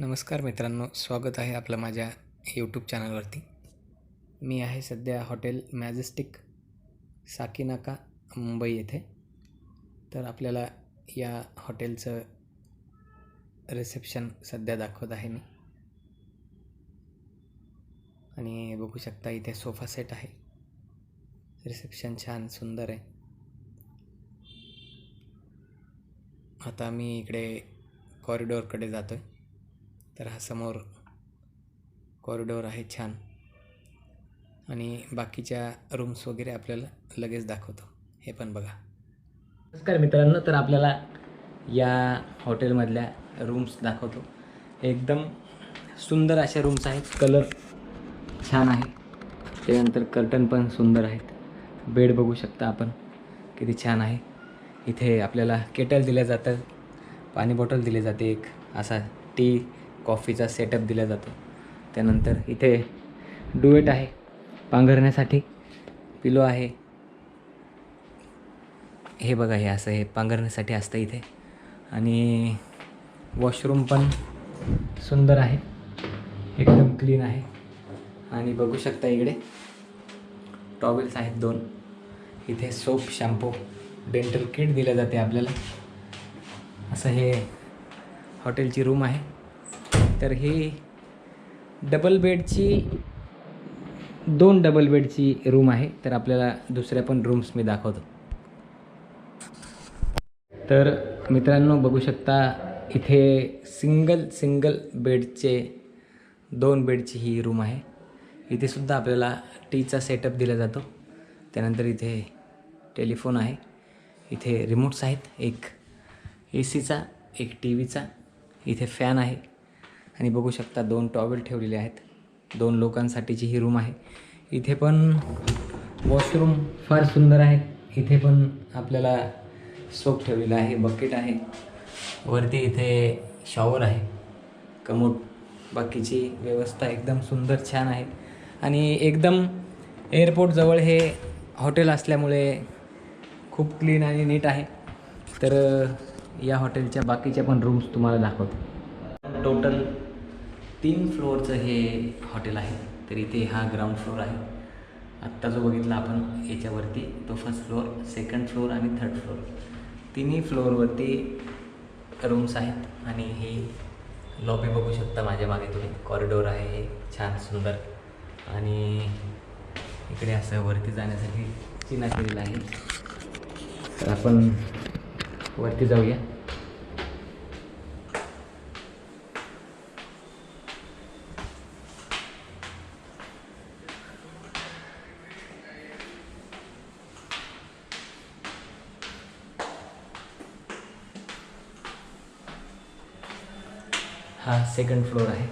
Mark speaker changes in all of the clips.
Speaker 1: नमस्कार मित्रांनो स्वागत आहे आपलं माझ्या यूट्यूब चॅनलवरती मी आहे सध्या हॉटेल मॅजेस्टिक साकीनाका मुंबई येथे. तर आपल्याला या हॉटेलचं रिसेप्शन सध्या दाखवत आहे मी. आणि बघू शकता इथे सोफा सेट आहे. रिसेप्शन छान सुंदर आहे. आता मी इकडे कॉरिडॉरकडे जातो आहे तर हा समोर कॉरिडॉर आहे छान. आणि बाकीच्या रूम्स वगैरे आपल्याला लगेच दाखवतो. हे पण बघा. नमस्कार मित्रांनो तर आपल्याला या हॉटेलमधल्या रूम्स दाखवतो. एकदम सुंदर अशा रूम्स आहेत. कलर छान आहे. त्यानंतर कर्टन पण सुंदर आहेत. बेड बघू शकता आपण किती छान आहे. इथे आपल्याला केटल दिल्या जातं पाणी बॉटल दिली जाते एक. असा टी कॉफीचा सेटअप दिला जातो. त्यानंतर इथे डुएट आहे. पांघरण्यासाठी पिलो आहे. हे बघा हे असं हे पांघरण्यासाठी असतं इथे. आणि वॉशरूम पण सुंदर आहे. एकदम क्लीन आहे. आणि बघू शकता इकडे टॉवेल्स आहेत दोन. इथे सोप शॅम्पू डेंटल किट दिलं जाते आपल्याला. असं हे हॉटेलची रूम आहे. तर ही डबल बेडची दोन डबल बेडची रूम आहे. तर आपल्याला दुसऱ्या पण रूम्स मी दाखवतो. तर मित्रांनो बघू शकता इथे सिंगल सिंगल बेडचे दोन बेडची ही रूम आहे. इथे सुद्धा आपल्याला टीचा सेटअप दिला जातो. त्यानंतर इथे टेलिफोन आहे. इथे रिमोट्स आहेत. एक ए सीचा एक टी व्हीचा इथे फॅन आहे. आणि बघू शकता दोन टॉवेल ठेवलेले आहेत. दोन लोकांसाठीची ही रूम आहे. इथे पण वॉशरूम फार सुंदर आहे. इथे पण आपल्याला सोप ठेवलेला आहे बकेट आहे. वरती इथे शॉवर आहे. कमोट बाकीची व्यवस्था एकदम सुंदर छान आहे. आणि एकदम एअरपोर्टजवळ हे हॉटेल असल्यामुळे खूप क्लीन आणि नीट आहे. तर या हॉटेलच्या बाकीच्या पण रूम्स तुम्हाला दाखवतो. टोटल तीन फ्लोअरचं हे हॉटेल आहे तर इथे हा ग्राउंड फ्लोअर आहे. आत्ता जो बघितला आपण याच्यावरती तो फर्स्ट फ्लोअर सेकंड फ्लोअर आणि थर्ड फ्लोअर तिन्ही फ्लोअरवरती रूम्स आहेत आणि ही लॉबी बघू शकता माझ्या मागे तुम्ही. कॉरिडोर आहे हे छान सुंदर. आणि इकडे असं वरती जाण्यासाठी चिना केलेलं आहे. तर आपण वरती जाऊया. हा सेकंड फ्लोर आहे.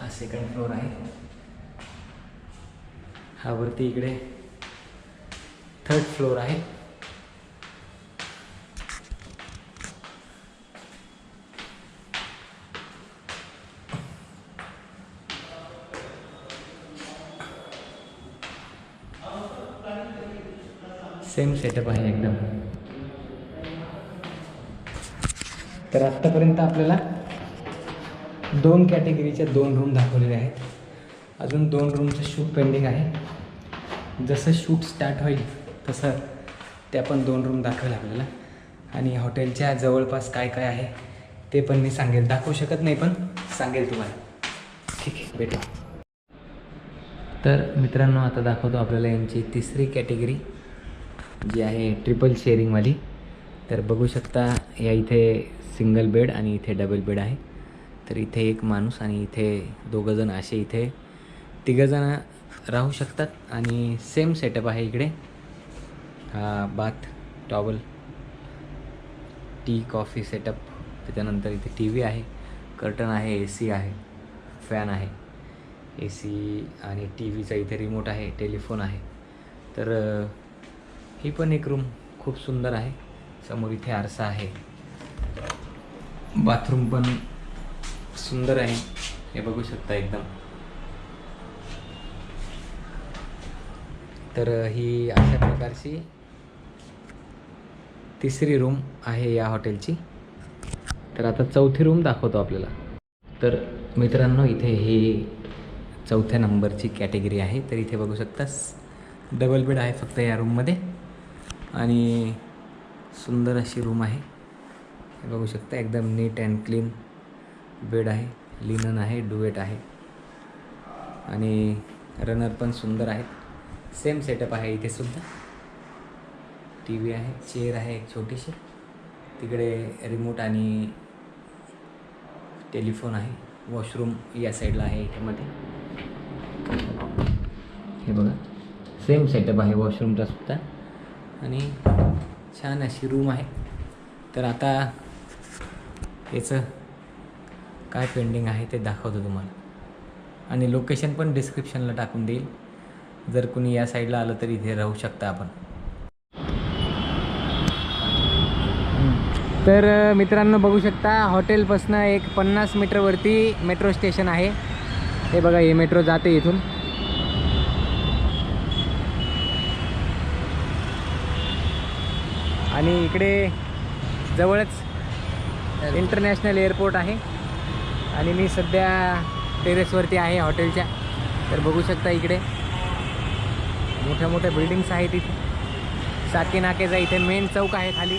Speaker 1: हा सेकंड फ्लोर आहे. हा वरती इकडे थर्ड फ्लोर आहे. सेम सेटअप आहे एकदम. तर आत्तापर्यंत आपल्याला दोन कॅटेगरीच्या दोन रूम दाखवलेले आहेत. अजून दोन रूमचं शूट पेंडिंग आहे. जसं शूट स्टार्ट होईल तसं त्या पण दोन रूम दाखवेल आपल्याला. आणि हॉटेलच्या जवळपास काय काय आहे ते पण मी सांगेल. दाखवू शकत नाही पण सांगेल तुम्हाला. ठीक आहे भेटू. तर मित्रांनो आता दाखवतो आपल्याला यांची तिसरी कॅटेगरी जी आहे ट्रिपल शेअरिंगवाली तर बघू शकता या इथे सिंगल बेड आणि इथे डबल बेड आहे. तर इथे एक माणूस आणि इथे दोघंजण असे इथे तिघंजणं राहू शकतात आणि सेम सेटअप आहे इकडे. हा bath towel tea coffee setup त्याच्यानंतर इथे टी व्ही आहे कर्टन आहे ए सी आहे फॅन आहे. ए सी आणि टी व्हीचा इथे रिमोट आहे टेलिफोन आहे. तर ही पण एक रूम खूप सुंदर आहे. समोर इथे आरसा आहे. बाथरूम पण सुंदर आहे. हे बघू शकता एकदम. तर ही अशा प्रकारची तिसरी रूम आहे या हॉटेलची. तर आता चौथी रूम दाखवतो आपल्याला. तर मित्रांनो इथे ही चौथ्या नंबरची कॅटेगरी आहे. तर इथे बघू शकतास डबल बेड आहे फक्त या रूममध्ये. आणि सुंदर अशी रूम आहे. हे बघू शकता एकदम नीट अँड क्लीन बेड आहे. लिनन आहे डुएट आहे. आणि रनर पण सुंदर आहेत. सेम सेटअप आहे इथे सुद्धा. टी व्ही आहे चेअर आहे एक छोटीशी. तिकडे रिमोट आणि टेलिफोन आहे. वॉशरूम या साईडला आहे इथेमध्ये. हे बघा सेम सेटअप आहे वॉशरूमचा सुद्धा. आणि छान अशी रूम आहे. तर आता याचं काय पेंडिंग आहे ते दाखवतो तुम्हाला. आणि लोकेशन पण डिस्क्रिप्शनला टाकून देईल. जर कुणी या साईडला आलं तर इथे राहू शकता आपण. तर मित्रांनो बघू शकता हॉटेलपासनं एक पन्नास मीटरवरती मेट्रो स्टेशन आहे. हे बघा हे मेट्रो जाते इथून. आणि इकडे जवळच इंटरनॅशनल एअरपोर्ट आहे. आणि मी सध्या टेरेसवरती आहे हॉटेलच्या तर बघू शकता इकडे. मोठ्या मोठ्या बिल्डिंग्स आहेत इथे. साकी नाकेचा इथे मेन चौक आहे खाली.